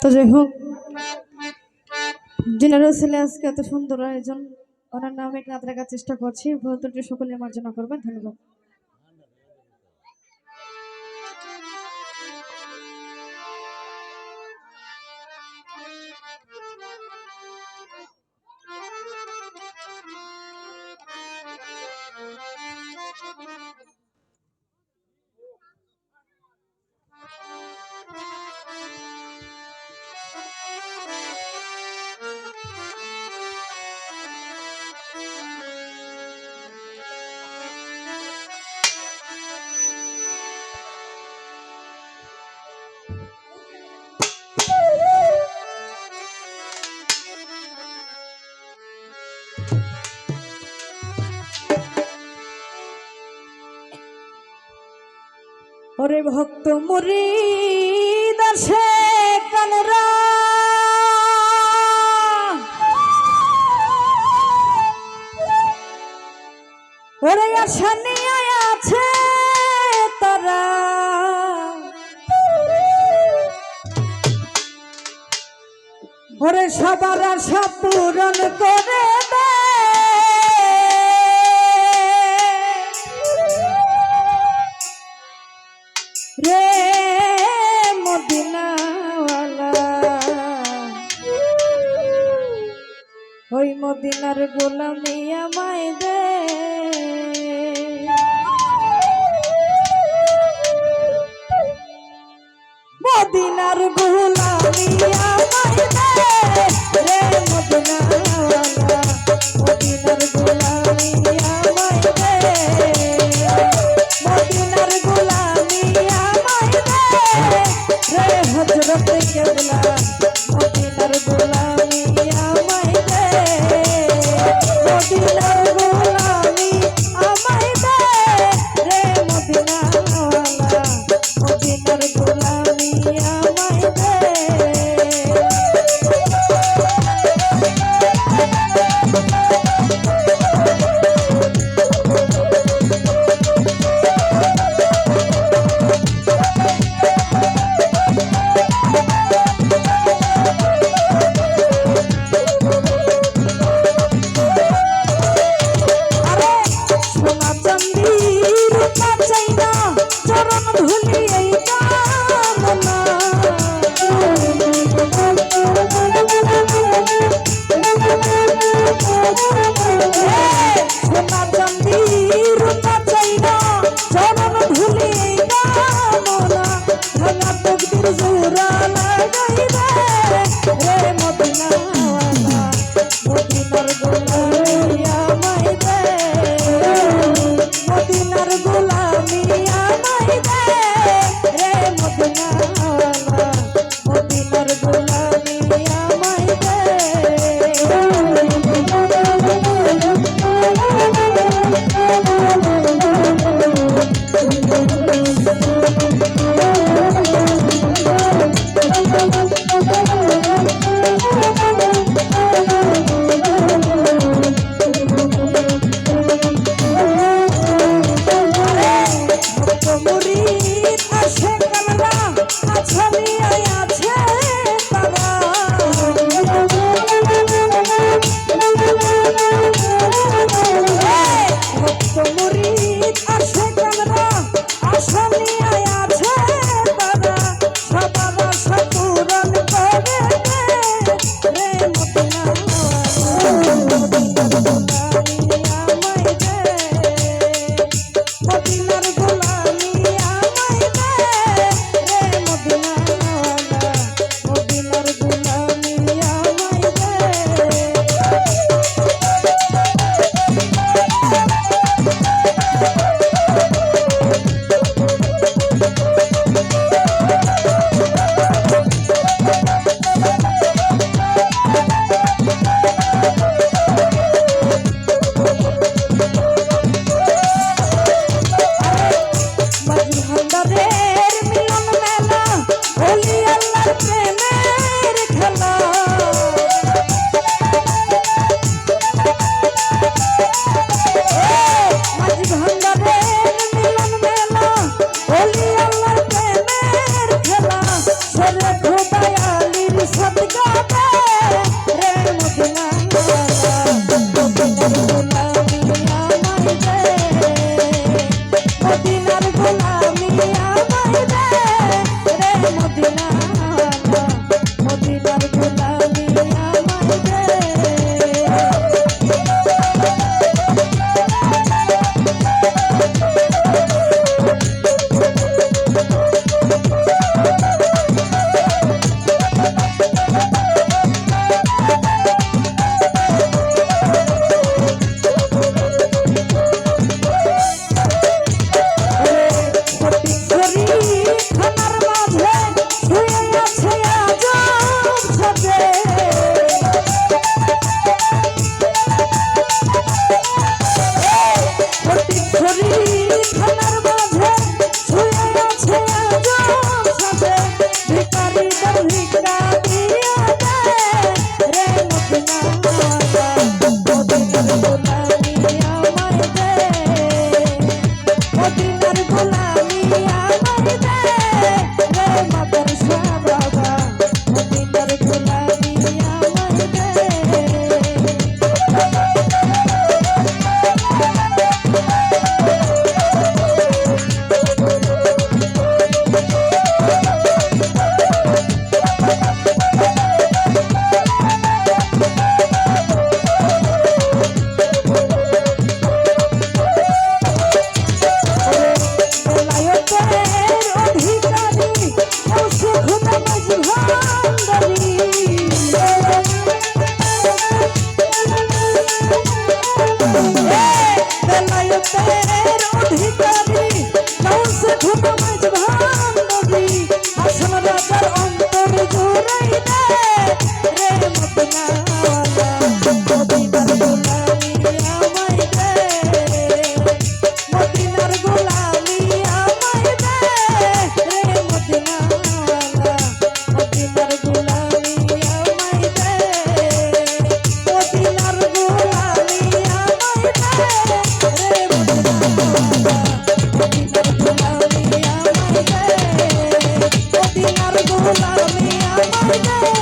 তো যাই হোক জেনারেল ছেলে আজকে এত সুন্দর আয়োজন, ওনার নামে রাত রাখার চেষ্টা করছি। ভুলত্রুটি সকলে মার্জনা করবেন, ধন্যবাদ। ওরে ভক্ত মুরি দাসে ওরে আছে তারা। ওরে সবার আশা পূরণ করে মদিনার গোলামি আমায় দে। মদিনার গোলামি আমায় দে। রে মদিনাওয়ালা Australia. মদিনার খোদা মদিনার গোলামি